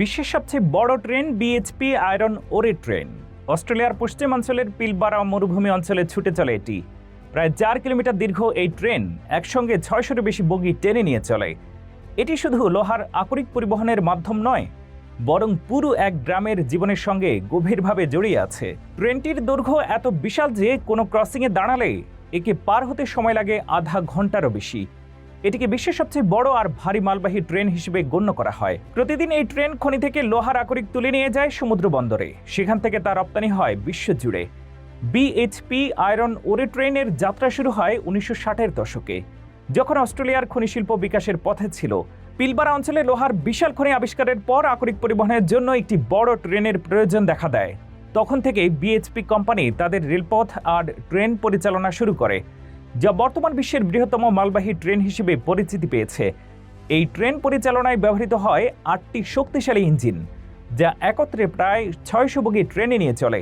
বিশ্বের সবচেয়ে বড় train BHP iron ore train. অস্ট্রেলিয়ার পশ্চিমাঞ্চলের পিলবারা মরুভূমি অঞ্চলে ছুটে চলে এটি। প্রায় চার কিলোমিটার দীর্ঘ এই ট্রেন একসঙ্গে ছয়শোর বেশি বগি টেনে নিয়ে চলে। এটি শুধু লোহার আকরিক পরিবহনের মাধ্যম নয়, বরং পুরো এক গ্রামের জীবনের সঙ্গে গভীরভাবে জড়িয়ে আছে। ট্রেনটির দৈর্ঘ্য এত বিশাল যে কোনো ক্রসিংয়ে দাঁড়ালে একে পার হতে সময় লাগে আধা ঘন্টারও বেশি। এটিকে বিশ্বের সবচেয়ে বড় আর ভারী মালবাহী ট্রেন হিসেবে গণ্য করা হয়। প্রতিদিন এই ট্রেন খনি থেকে লোহার আকরিক তুলে নিয়ে যায় সমুদ্র বন্দরে। সেখান থেকে তা রপ্তানি হয় বিশ্বজুড়ে। বিএইচপি আয়রন ওরে ট্রেনের যাত্রা শুরু হয় উনিশশো ষাটের দশকে। যখন অস্ট্রেলিয়ার খনি শিল্প বিকাশের পথে ছিল, পিলবারা অঞ্চলে লোহার বিশাল খনি আবিষ্কারের পর আকরিক পরিবহনের জন্য একটি বড় ট্রেনের প্রয়োজন দেখা দেয়। তখন থেকে বিএইচপি কোম্পানি তাদের রেলপথ আর ট্রেন পরিচালনা শুরু করে। যা বর্তমান বিশ্বের বৃহত্তম মালবাহী ট্রেন হিসেবে পরিচিতি পেয়েছে। এই ট্রেন পরিচালনায় ব্যবহৃত হয় আটটি শক্তিশালী ইঞ্জিন, যা একত্রে প্রায় ছয়শো বগি ট্রেনে নিয়ে চলে।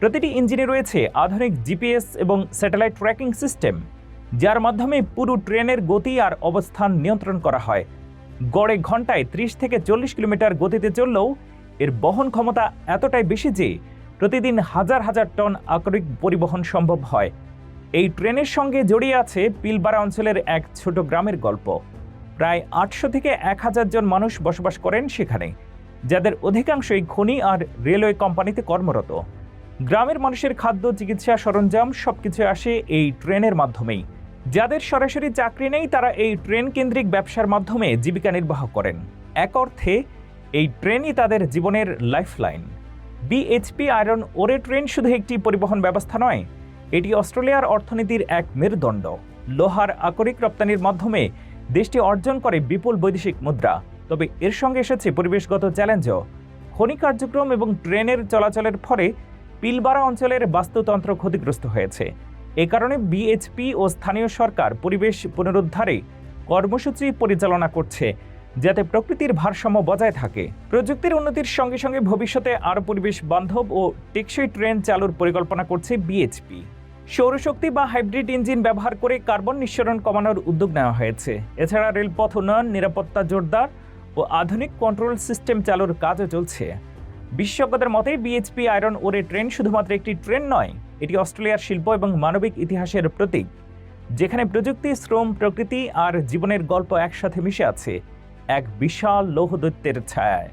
প্রতিটি ইঞ্জিনে রয়েছে আধুনিক জিপিএস এবং স্যাটেলাইট ট্র্যাকিং সিস্টেম, যার মাধ্যমে পুরো ট্রেনের গতি আর অবস্থান নিয়ন্ত্রণ করা হয়। গড়ে ঘন্টায় ত্রিশ থেকে চল্লিশ কিলোমিটার গতিতে চললেও এর বহন ক্ষমতা এতটাই বেশি যে প্রতিদিন হাজার হাজার টন আকরিক পরিবহন সম্ভব হয়। এই ট্রেনের সঙ্গে জড়িয়ে আছে পিলবারা অঞ্চলের এক ছোট গ্রামের গল্প। প্রায় আটশো থেকে এক হাজার জন মানুষ বসবাস করেন সেখানে, যাদের অধিকাংশই খনি আর রেলওয়ে কোম্পানিতে কর্মরত। গ্রামের মানুষের খাদ্য, চিকিৎসা, সরঞ্জাম সবকিছু আসে এই ট্রেনের মাধ্যমেই। যাদের সরাসরি চাকরি নেই, তারা এই ট্রেন কেন্দ্রিক ব্যবসার মাধ্যমে জীবিকা নির্বাহ করেন। এক অর্থে, এই ট্রেনই তাদের জীবনের lifeline. BHP iron ore train শুধু একটি পরিবহন ব্যবস্থা নয় এটি অস্ট্রেলিয়ার অর্থনীতির এক মেরুদণ্ড। লোহার আকরিক রপ্তানির মাধ্যমে দেশটি অর্জন করে বিপুল বৈদেশিক মুদ্রা। তবে এর সঙ্গে এসেছে পরিবেশগত চ্যালেঞ্জও। খনি কার্যক্রম এবং ট্রেনের চলাচলের ফলে পিলবারা অঞ্চলের বাস্তুতন্ত্র ক্ষতিগ্রস্ত হয়েছে। এ কারণে বিএইচপি ও স্থানীয় সরকার পরিবেশ পুনরুদ্ধারে কর্মসূচি পরিচালনা করছে, যাতে প্রকৃতির ভারসাম্য বজায় থাকে। প্রযুক্তির উন্নতির সঙ্গে সঙ্গে ভবিষ্যতে আরও পরিবেশ বান্ধব ও টেকসই ট্রেন চালুর পরিকল্পনা করছে বিএইচপি সৌরশক্তি বা হাইব্রিড ইঞ্জিন ব্যবহার করে কার্বন নিঃসরণ কমানোর উদ্যোগ নেওয়া হয়েছে। এছাড়া রেলপথ উন্নয়ন, নিরাপত্তা জোরদার ও আধুনিক কন্ট্রোল সিস্টেম চালুর কাজও চলছে। বিশেষজ্ঞদের মতে বিএইচপি আয়রন ওরে ট্রেন শুধুমাত্র একটি ট্রেন নয়, এটি অস্ট্রেলিয়ার শিল্প এবং মানবিক ইতিহাসের প্রতীক, যেখানে প্রযুক্তি, শ্রম, প্রকৃতি আর জীবনের গল্প একসাথে মিশে আছে, এক বিশাল লৌহদৈত্যের ছায়ায়।